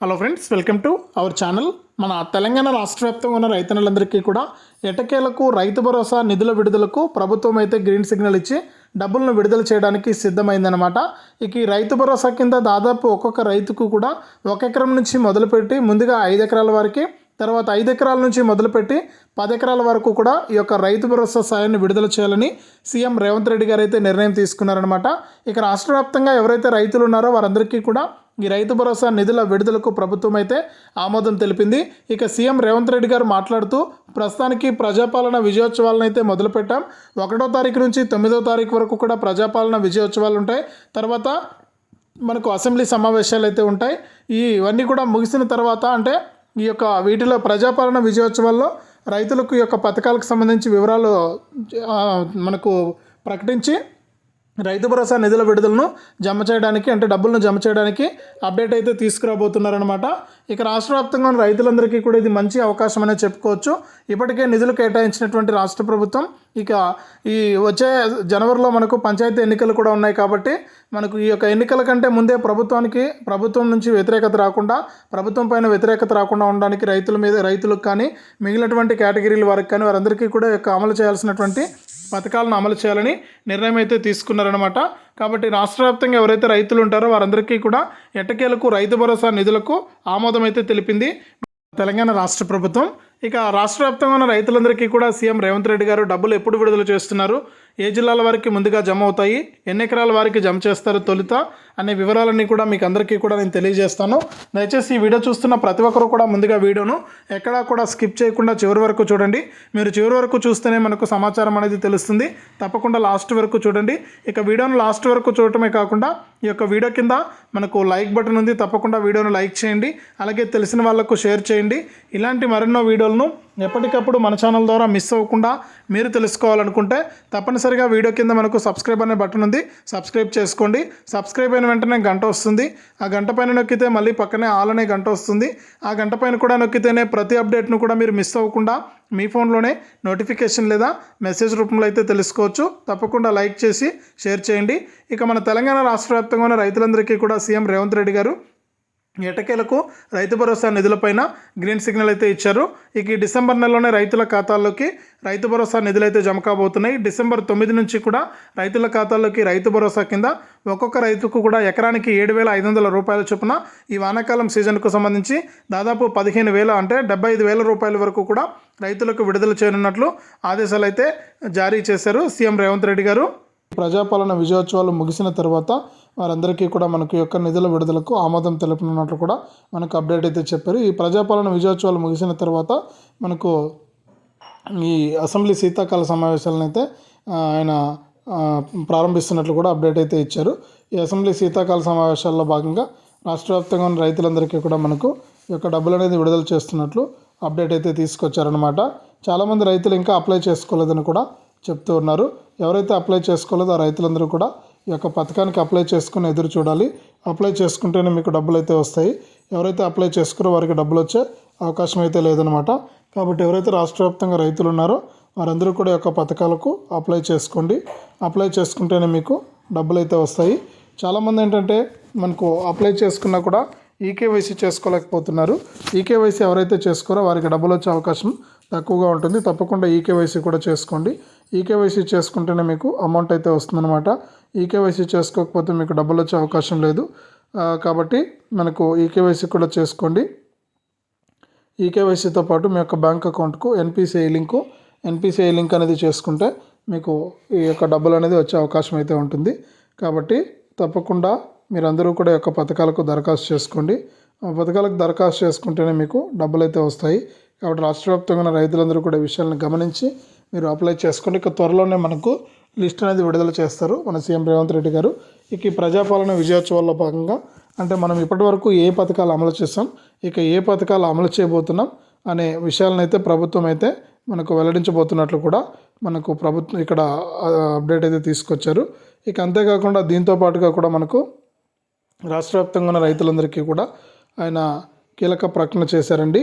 Hello friends welcome to our channel మన తెలంగాణ రాష్ట్ర వ్యాప్తంగా ఉన్న రైతన్నులందరికీ కూడా ఎటకేలకు రైతు భరోసా నిధుల విడుదలకు ప్రభుత్వం అయితే గ్రీన్ సిగ్నల్ ఇచ్చి డబ్బులను విడుదల చేయడానికి సిద్ధమైందనమాట ఇక ఈ రైతు భరోసా కింద దాదాపు ఒక్కొక్క రైతుకు కూడా ఒక ఎకరం నుంచి మొదలుపెట్టి ముందుగా ఐదు ఎకరాల వరకు తర్వాత ఐదు ఎకరాల నుంచి మొదలుపెట్టి పది ఎకరాల వరకు కూడా ఈ యొక్క రైతు భరోసా సాయాన్ని విడుదల చేయాలని సీఎం రేవంత్ రెడ్డి గారు అయితే నిర్ణయం తీసుకున్నారనమాట ఇక రాష్ట్ర వ్యాప్తంగా ఎవరైతే రైతులు ఉన్నారో వారందరికీ కూడా ఈ రైతు భరోసా నిధుల విడుదలకు ప్రభుత్వం అయితే ఆమోదం తెలిపింది. ఇక సీఎం రేవంత్ రెడ్డి గారు మాట్లాడుతూ ప్రస్తుతానికి ప్రజాపాలన విజయోత్సవాలను అయితే మొదలుపెట్టాం. ఒకటో తారీఖు నుంచి తొమ్మిదో తారీఖు వరకు కూడా ప్రజాపాలన విజయోత్సవాలు ఉంటాయి. తర్వాత మనకు అసెంబ్లీ సమావేశాలు అయితే ఉంటాయి. ఈ ఇవన్నీ కూడా ముగిసిన తర్వాత అంటే ఈ యొక్క వీటిలో ప్రజాపాలన విజయోత్సవాల్లో రైతులకు ఈ యొక్క పథకాలకు సంబంధించి వివరాలు మనకు ప్రకటించి రైతు భరోసా నిధుల విడుదలను జమ చేయడానికి అంటే డబ్బులను జమ చేయడానికి అప్డేట్ అయితే తీసుకురాబోతున్నారనమాట ఇక రాష్ట్ర వ్యాప్తంగా ఉన్న రైతులందరికీ కూడా ఇది మంచి అవకాశం అనేది చెప్పుకోవచ్చు. ఇప్పటికే నిధులు కేటాయించినటువంటి రాష్ట్ర ప్రభుత్వం ఇక ఈ వచ్చే జనవరిలో మనకు పంచాయతీ ఎన్నికలు కూడా ఉన్నాయి కాబట్టి మనకు ఈ యొక్క ఎన్నికల కంటే ముందే ప్రభుత్వానికి ప్రభుత్వం నుంచి వ్యతిరేకత రాకుండా ప్రభుత్వం పైన వ్యతిరేకత రాకుండా ఉండడానికి రైతుల మీద రైతులకు కానీ మిగిలినటువంటి కేటగిరీల వారికి కానీ వారందరికీ కూడా యొక్క అమలు చేయాల్సినటువంటి పథకాలను అమలు చేయాలని నిర్ణయం అయితే తీసుకున్నారనమాట కాబట్టి రాష్ట్ర వ్యాప్తంగా ఎవరైతే రైతులు ఉంటారో వారందరికీ కూడా ఎట్టకేలకు రైతు భరోసా నిధులకు ఆమోదం అయితే తెలిపింది తెలంగాణ రాష్ట్ర ప్రభుత్వం. ఇక రాష్ట్ర వ్యాప్తంగా ఉన్న రైతులందరికీ కూడా సీఎం రేవంత్ రెడ్డి గారు డబ్బులు ఎప్పుడు విడుదల చేస్తున్నారు? ఏ జిల్లాల వారికి ముందుగా జమ అవుతాయి? ఎన్ని ఎకరాల వారికి జమ చేస్తారు తొలుత? అనే వివరాలన్నీ కూడా మీకు అందరికీ కూడా నేను తెలియజేస్తాను. దయచేసి ఈ వీడియో చూస్తున్న ప్రతి ఒక్కరు కూడా ముందుగా వీడియోను ఎక్కడా కూడా స్కిప్ చేయకుండా చివరి వరకు చూడండి. మీరు చివరి వరకు చూస్తేనే మనకు సమాచారం అనేది తెలుస్తుంది. తప్పకుండా లాస్ట్ వరకు చూడండి. ఇక వీడియోను లాస్ట్ వరకు చూడటమే కాకుండా ఈ యొక్క వీడియో కింద మనకు లైక్ బటన్ ఉంది. తప్పకుండా వీడియోను లైక్ చేయండి. అలాగే తెలిసిన వాళ్ళకు షేర్ చేయండి. ఇలాంటి మరెన్నో వీడియోలను ఎప్పటికప్పుడు మన ఛానల్ ద్వారా మిస్ అవ్వకుండా మీరు తెలుసుకోవాలనుకుంటే తప్పనిసరిగా వీడియో కింద మనకు సబ్స్క్రైబ్ అనే బటన్ ఉంది. సబ్స్క్రైబ్ చేసుకోండి. సబ్స్క్రైబ్ అయిన వెంటనే గంట వస్తుంది. ఆ గంట పైన నొక్కితే మళ్ళీ పక్కనే ఆల్ అనే గంట వస్తుంది. ఆ గంట పైన కూడా నొక్కితేనే ప్రతి అప్డేట్ను కూడా మీరు మిస్ అవ్వకుండా మీ ఫోన్లోనే నోటిఫికేషన్ లేదా మెసేజ్ రూపంలో అయితే తెలుసుకోవచ్చు. తప్పకుండా లైక్ చేసి షేర్ చేయండి. ఇక మన తెలంగాణ రాష్ట్ర వ్యాప్తంగా ఉన్న రైతులందరికీ కూడా సీఎం రేవంత్ రెడ్డి గారు ఎటకేలకు రైతు భరోసా నిధులపైన గ్రీన్ సిగ్నల్ అయితే ఇచ్చారు. ఇక ఈ డిసెంబర్ నెలలోనే రైతుల ఖాతాల్లోకి రైతు భరోసా నిధులు అయితే జమ కాబోతున్నాయి. డిసెంబర్ తొమ్మిది నుంచి కూడా రైతుల ఖాతాల్లోకి రైతు భరోసా కింద ఒక్కొక్క రైతుకు కూడా ఎకరానికి ఏడు వేల ఐదు వందల రూపాయల చొప్పున ఈ వానాకాలం సీజన్కు సంబంధించి దాదాపు పదిహేను వేల అంటే డెబ్బై ఐదు వేల రూపాయల వరకు కూడా రైతులకు విడుదల చేయనున్నట్లు ఆదేశాలు అయితే జారీ చేశారు సీఎం రేవంత్ రెడ్డి గారు. ప్రజాపాలన విజయోత్సవాలు ముగిసిన తర్వాత వారందరికీ కూడా మనకు యొక్క నిధుల విడుదలకు ఆమోదం తెలుపనున్నట్లు కూడా మనకు అప్డేట్ అయితే చెప్పారు. ఈ ప్రజాపాలన విజయోత్సవాలు ముగిసిన తర్వాత మనకు ఈ అసెంబ్లీ శీతాకాల సమావేశాలను అయితే ఆయన ప్రారంభిస్తున్నట్లు కూడా అప్డేట్ అయితే ఇచ్చారు. ఈ అసెంబ్లీ శీతాకాల సమావేశాల్లో భాగంగా రాష్ట్ర వ్యాప్తంగా ఉన్న రైతులందరికీ కూడా మనకు ఈ యొక్క డబ్బులు అనేది విడుదల చేస్తున్నట్లు అప్డేట్ అయితే తీసుకొచ్చారనమాట చాలామంది రైతులు ఇంకా అప్లై చేసుకోలేదని కూడా చెప్తూ ఉన్నారు. ఎవరైతే అప్లై చేసుకోలేదో ఆ రైతులందరూ కూడా ఈ యొక్క పథకానికి అప్లై చేసుకుని ఎదురు చూడాలి. అప్లై చేసుకుంటేనే మీకు డబ్బులు అయితే వస్తాయి. ఎవరైతే అప్లై చేసుకురో వారికి డబ్బులు వచ్చే అవకాశం అయితే లేదనమాట కాబట్టి ఎవరైతే రాష్ట్ర వ్యాప్తంగా రైతులు ఉన్నారో వారందరూ కూడా ఈ యొక్క పథకాలకు అప్లై చేసుకోండి. అప్లై చేసుకుంటేనే మీకు డబ్బులు అయితే వస్తాయి. చాలామంది ఏంటంటే మనకు అప్లై చేసుకున్నా కూడా ఈకేవైసీ చేసుకోలేకపోతున్నారు. ఈకేవైసీ ఎవరైతే చేసుకోరో వారికి డబ్బులు వచ్చే అవకాశం తక్కువగా ఉంటుంది. తప్పకుండా ఈకేవైసీ కూడా చేసుకోండి. ఈకేవైసీ చేసుకుంటేనే మీకు అమౌంట్ అయితే వస్తుందన్నమాట. ఈకేవైసీ చేసుకోకపోతే మీకు డబ్బులు వచ్చే అవకాశం లేదు. కాబట్టి మనకు ఈకేవైసీ కూడా చేసుకోండి. ఈకేవైసీతో పాటు మీ యొక్క బ్యాంక్ అకౌంట్కు ఎన్పిసిఐ లింకు ఎన్పిసిఐ లింక్ అనేది చేసుకుంటే మీకు ఈ యొక్క డబ్బులు అనేది వచ్చే అవకాశం అయితే ఉంటుంది. కాబట్టి తప్పకుండా మీరందరూ కూడా యొక్క పథకాలకు దరఖాస్తు చేసుకోండి. ఆ పథకాలకు దరఖాస్తు చేసుకుంటేనే మీకు డబ్బులు అయితే వస్తాయి. కాబట్టి రాష్ట్ర వ్యాప్తంగా ఉన్న రైతులందరూ కూడా విషయాలను గమనించి మీరు అప్లై చేసుకోండి. ఇక త్వరలోనే మనకు లిస్ట్ అనేది విడుదల చేస్తారు మన సీఎం రేవంత్ రెడ్డి గారు. ఇక ఈ ప్రజాపాలన విజయోత్సవాల్లో భాగంగా అంటే మనం ఇప్పటివరకు ఏ పథకాలు అమలు చేస్తాం ఇక ఏ పథకాలు అమలు చేయబోతున్నాం అనే విషయాలను అయితే ప్రభుత్వం అయితే మనకు వెల్లడించబోతున్నట్లు కూడా మనకు ప్రభుత్వం ఇక్కడ అప్డేట్ అయితే తీసుకొచ్చారు. ఇక అంతేకాకుండా దీంతో పాటుగా కూడా మనకు రాష్ట్ర వ్యాప్తంగా ఉన్న రైతులందరికీ కూడా ఆయన కీలక ప్రకటన చేశారండి.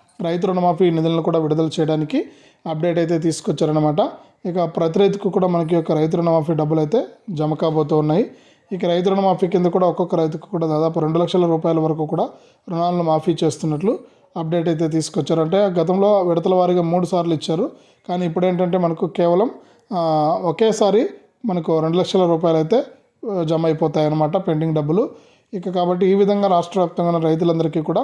రైతు రుణమాఫీ నిధులను కూడా విడుదల చేయడానికి అప్డేట్ అయితే తీసుకొచ్చారనమాట ఇక ప్రతి రైతుకు కూడా మనకి యొక్క రైతు రుణమాఫీ డబ్బులు అయితే జమ కాబోతూ ఉన్నాయి. ఇక రైతు రుణమాఫీ కింద కూడా ఒక్కొక్క రైతుకు కూడా దాదాపు రెండు లక్షల రూపాయల వరకు కూడా రుణాలను మాఫీ చేస్తున్నట్లు అప్డేట్ అయితే తీసుకొచ్చారు. అంటే గతంలో విడతల వారీగా మూడు సార్లు ఇచ్చారు. కానీ ఇప్పుడు ఏంటంటే మనకు కేవలం ఒకేసారి మనకు రెండు లక్షల రూపాయలు అయితే జమ అయిపోతాయి అన్నమాట పెండింగ్ డబ్బులు. ఇక కాబట్టి ఈ విధంగా రాష్ట్ర వ్యాప్తంగా రైతులందరికీ కూడా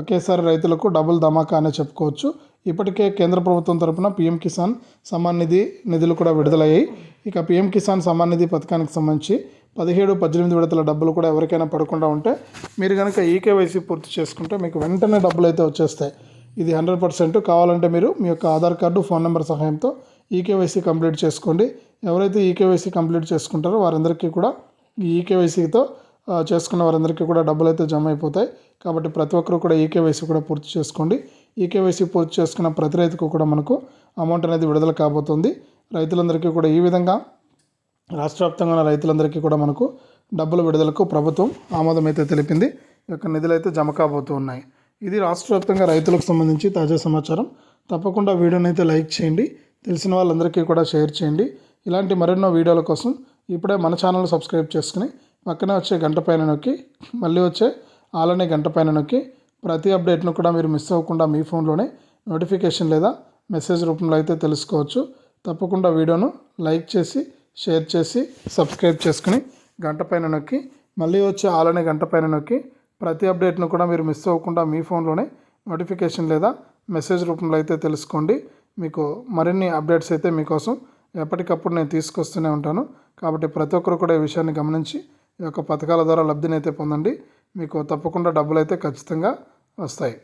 ఒకేసారి రైతులకు డబుల్ ధమాకా అనే చెప్పుకోవచ్చు. ఇప్పటికే కేంద్ర ప్రభుత్వం తరపున పీఎం కిసాన్ సమ్మాన్ నిధి నిధులు కూడా విడుదలయ్యాయి. ఇక పీఎం కిసాన్ సమ్మాన్ నిధి పథకానికి సంబంధించి పదిహేడు పద్దెనిమిది విడతల డబ్బులు కూడా ఎవరికైనా పడకుండా ఉంటే మీరు కనుక ఈకేవైసీ పూర్తి చేసుకుంటే మీకు వెంటనే డబ్బులు అయితే వచ్చేస్తాయి. ఇది హండ్రెడ్ పర్సెంట్ కావాలంటే మీరు మీ యొక్క ఆధార్ కార్డు ఫోన్ నెంబర్ సహాయంతో ఈకేవైసీ కంప్లీట్ చేసుకోండి. ఎవరైతే ఈకేవైసీ కంప్లీట్ చేసుకుంటారో వారందరికీ కూడా ఈ ఈకేవైసీతో చేసుకున్న వారందరికీ కూడా డబ్బులు అయితే జమ అయిపోతాయి కాబట్టి ప్రతి ఒక్కరు కూడా ఈకేవైసీ కూడా పూర్తి చేసుకోండి. ఈకేవైసీ పూర్తి చేసుకున్న ప్రతి రైతుకు కూడా మనకు అమౌంట్ అనేది విడుదల కాబోతుంది. రైతులందరికీ కూడా ఈ విధంగా రాష్ట్ర వ్యాప్తంగా ఉన్న రైతులందరికీ కూడా మనకు డబ్బుల విడుదలకు ప్రభుత్వం ఆమోదం అయితే తెలిపింది. ఈ యొక్క నిధులు అయితే జమ కాబోతూ ఉన్నాయి. ఇది రాష్ట్ర వ్యాప్తంగా రైతులకు సంబంధించి తాజా సమాచారం. తప్పకుండా వీడియోని అయితే లైక్ చేయండి. తెలిసిన వాళ్ళందరికీ కూడా షేర్ చేయండి. ఇలాంటి మరెన్నో వీడియోల కోసం ఇప్పుడే మన ఛానల్ సబ్స్క్రైబ్ చేసుకుని పక్కనే వచ్చే గంట పైన నొక్కి మళ్ళీ వచ్చే ఆలనే గంట పైన నొక్కి ప్రతి అప్డేట్ను కూడా మీరు మిస్ అవ్వకుండా మీ ఫోన్లోనే నోటిఫికేషన్ లేదా మెసేజ్ రూపంలో అయితే తెలుసుకోవచ్చు. తప్పకుండా వీడియోను లైక్ చేసి షేర్ చేసి సబ్స్క్రైబ్ చేసుకుని గంట పైన నొక్కి మళ్ళీ వచ్చే ఆలనే గంట పైన నొక్కి ప్రతి అప్డేట్ను కూడా మీరు మిస్ అవ్వకుండా మీ ఫోన్లోనే నోటిఫికేషన్ లేదా మెసేజ్ రూపంలో అయితే తెలుసుకోండి. మీకు మరిన్ని అప్డేట్స్ అయితే మీకోసం ఎప్పటికప్పుడు నేను తీసుకొస్తూనే ఉంటాను. కాబట్టి ప్రతి ఒక్కరు కూడా ఈ విషయాన్ని గమనించి ఈ యొక్క పథకాల ద్వారా లబ్ధిని అయితే పొందండి. మీకు తప్పకుండా డబ్బులు అయితే ఖచ్చితంగా వస్తాయి.